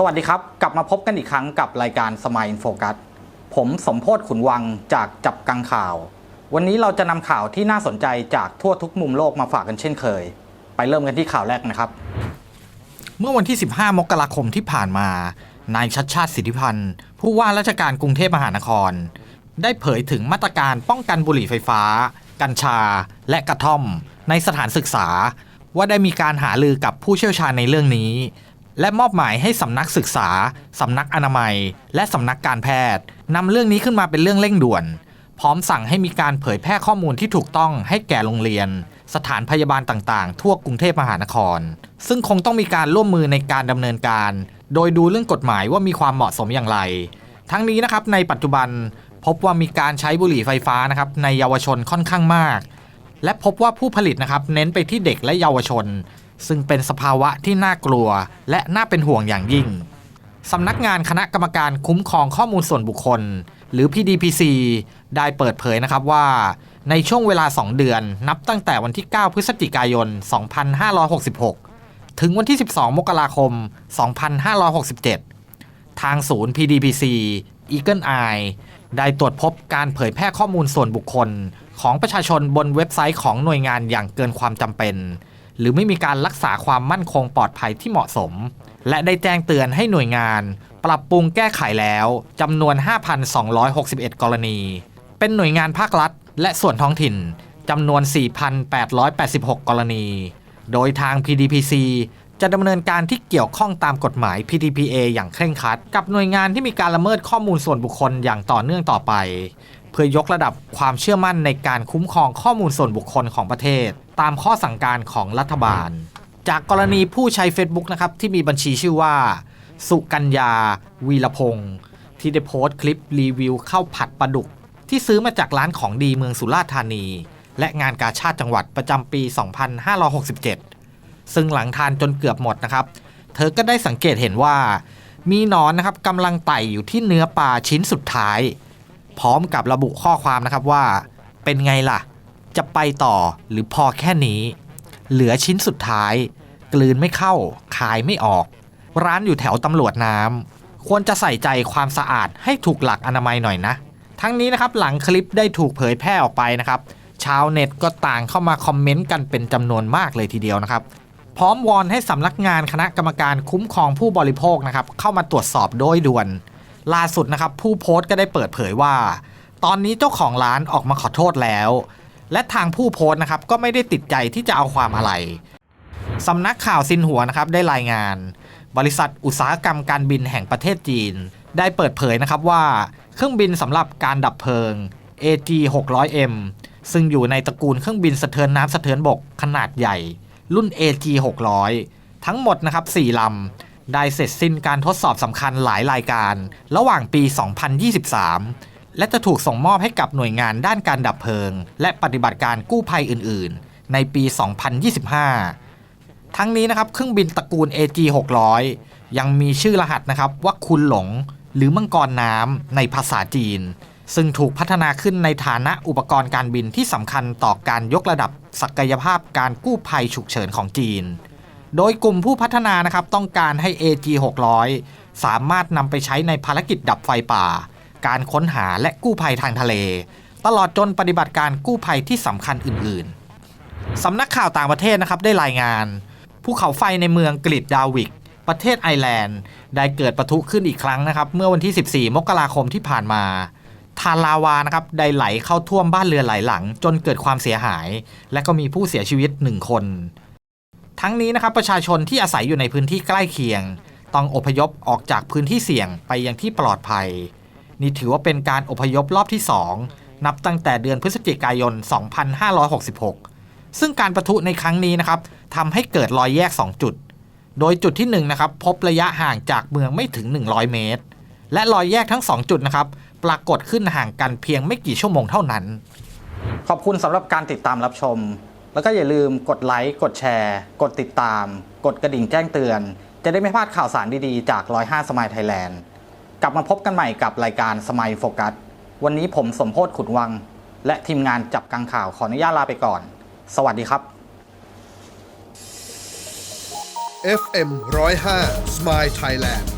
สวัสดีครับ กลับมาพบกันอีกครั้งกับรายการสมายอินโฟกัสผมสมโพศขุนวังจากจับกังข่าว วันนี้เราจะนำข่าวที่น่าสนใจจากทั่วทุกมุมโลกมาฝากกันเช่นเคย ไปเริ่มกันที่ข่าวแรกนะครับ เมื่อวันที่ 15 มกราคมที่ผ่านมานายชัดชาติสิทธิพันธ์ ผู้ว่าราชการกรุงเทพมหานคร ได้เผยถึงมาตรการป้องกันบุหรี่ไฟฟ้า กัญชา และกระท่อม ในสถานศึกษา ว่าได้มีการหาลือกับผู้เชี่ยวชาญในเรื่องนี้ และมอบหมายให้สำนักศึกษา สำนักอนามัย และสำนักการแพทย์นำเรื่องนี้ขึ้นมาเป็นเรื่องเร่งด่วน พร้อมสั่งให้มีการเผยแพร่ข้อมูลที่ถูกต้องให้แก่โรงเรียน สถานพยาบาลต่างๆ ทั่วกรุงเทพมหานคร ซึ่งคงต้องมีการร่วมมือในการดำเนินการ โดยดูเรื่องกฎหมายว่ามีความเหมาะสมอย่างไร ทั้งนี้นะครับในปัจจุบันพบว่ามีการใช้บุหรี่ไฟฟ้านะครับในเยาวชนค่อนข้างมาก และพบว่าผู้ผลิตนะครับเน้นไปที่เด็กและเยาวชน ซึ่งเป็นสภาวะที่น่ากลัว และน่าเป็นห่วงอย่างยิ่งสำนักงานคณะกรรมการคุ้มครองข้อมูลส่วนบุคคล หรือ PDPC ได้เปิดเผยนะครับว่า ในช่วงเวลา 2 เดือน นับตั้งแต่วันที่ 9 พฤศจิกายน 2566 ถึงวันที่ 12 มกราคม 2567 ทางศูนย์ PDPC Eagle Eye ได้ตรวจพบการเผยแพร่ข้อมูลส่วนบุคคล ของประชาชนบนเว็บไซต์ของหน่วยงานอย่างเกินความจำเป็น หรือไม่มีการรักษาความมั่นคงปลอดภัยที่เหมาะสม และได้แจ้งเตือนให้หน่วยงาน ปรับปรุงแก้ไขแล้วจำนวน 5,261 กรณี เป็นหน่วยงานภาครัฐ และส่วนท้องถิ่นจำนวน 4,886 กรณี โดยทาง PDPC จะดำเนินการที่เกี่ยวข้องตามกฎหมาย PDPA อย่างเคร่งครัด กับหน่วยงานที่มีการละเมิดข้อมูลส่วนบุคคลอย่างต่อเนื่องต่อไป เพื่อยกระดับความเชื่อมั่นในการคุ้มครองข้อมูลส่วนบุคคลของประเทศ ตามข้อสั่งการของรัฐบาล จากกรณีผู้ใช้ Facebook นะครับที่มีบัญชีชื่อว่า สุกัญญา วีรพงศ์ที่ได้โพสต์คลิปรีวิวข้าวผัดปลาดุก ที่ซื้อมาจากร้านของดีเมืองสุราษฎร์ธานี และงานกาชาติจังหวัดประจำปี 2567 ซึ่งหลังทานจนเกือบหมดนะครับ เธอก็ได้สังเกตเห็นว่า มีหนอนนะครับกำลังไต่อยู่ที่เนื้อปลาชิ้นสุดท้าย พร้อมกับระบุข้อความนะครับว่า เป็นไงล่ะ จะไปต่อหรือพอแค่นี้ เหลือชิ้นสุดท้าย กลืนไม่เข้า ขายไม่ออก ร้านอยู่แถวตำรวจน้ำควรจะใส่ใจความสะอาดให้ถูกหลักอนามัยหน่อยนะ ทั้งนี้นะครับหลังคลิปได้ถูกเผยแพร่ออกไปนะครับชาวเน็ตก็ต่างเข้ามาคอมเมนต์กันเป็นจำนวนมากเลยทีเดียวนะครับ พร้อมวอนให้สำนักงานคณะกรรมการคุ้มครองผู้บริโภคนะครับเข้ามาตรวจสอบโดยด่วน ล่าสุดนะครับผู้โพสต์ก็ได้เปิดเผยว่า ตอนนี้เจ้าของร้านออกมาขอโทษแล้ว และทางผู้โพสต์นะครับก็ไม่ได้ติดใจที่จะเอาความอะไรสำนักข่าวซินหัวนะครับได้รายงาน บริษัทอุตสาหกรรมการบินแห่งประเทศจีน ได้เปิดเผยนะครับว่า เครื่องบินสำหรับการดับเพลิง AG 600M ซึ่งอยู่ในตระกูลเครื่องบินสะเทินน้ำสะเทินบกขนาดใหญ่ รุ่น AG 600ทั้งหมดนะครับ4ลำได้เสร็จสิ้นการทดสอบสำคัญหลายรายการ ระหว่างปี 2023 และจะถูกส่งมอบให้กับหน่วยงานด้านการดับเพลิง และปฏิบัติการกู้ภัยอื่น ๆ ในปี 2025 ทั้งนี้นะครับเครื่องบินตระกูล AG 600 ยังมีชื่อรหัสนะครับว่าคุณหลง หรือมังกรน้ำในภาษาจีน ซึ่งถูกพัฒนาขึ้นในฐานะอุปกรณ์การบินที่สำคัญต่อการยกระดับศักยภาพการกู้ภัยฉุกเฉินของจีน โดยกลุ่มผู้พัฒนานะครับต้องการให้ AG 600 สามารถนำไปใช้ในภารกิจดับไฟป่า การค้นหาและกู้ภัยทางทะเล ตลอดจนปฏิบัติการกู้ภัยที่สำคัญอื่นๆสำนักข่าวต่างประเทศนะครับได้รายงาน ภูเขาไฟในเมืองกริดดาวิก ประเทศไอร์แลนด์ ได้เกิดปะทุขึ้นอีกครั้งนะครับ เมื่อวันที่ 14 มกราคมที่ผ่านมาทานลาวานะครับได้ไหลเข้าท่วมบ้านเรือนหลายหลัง จนเกิดความเสียหาย และก็มีผู้เสียชีวิต1คน ทั้งนี้นะครับประชาชนที่อาศัยอยู่ในพื้นที่ใกล้เคียง ต้องอพยพออกจากพื้นที่เสี่ยงไปยังที่ปลอดภัย นี่ถือว่าเป็นการอพยพรอบที่ 2 นับตั้งแต่เดือนพฤศจิกายน 2566 ซึ่งการประทุในครั้งนี้นะครับทำให้เกิดรอยแยก 2 จุด โดยจุดที่1นะครับพบระยะห่างจากเมืองไม่ถึง 100 เมตร และรอยแยกทั้ง 2 จุดนะครับปรากฏขึ้นห่างกันเพียงไม่กี่ชั่วโมงเท่านั้น ขอบคุณสำหรับการติดตามรับชม แล้วก็อย่าลืมกดไลค์ กดแชร์ กดติดตาม กดกระดิ่งแจ้งเตือน จะได้ไม่พลาดข่าวสารดีๆ จาก 105 สมายไทยแลนด์ กลับมาพบกันใหม่กับรายการสมัยโฟกัส วันนี้ผมสมโพศขุดวัง และทีมงานจับกังข่าวขออนุญาตลาไปก่อน สวัสดีครับ FM 105 Smile Thailand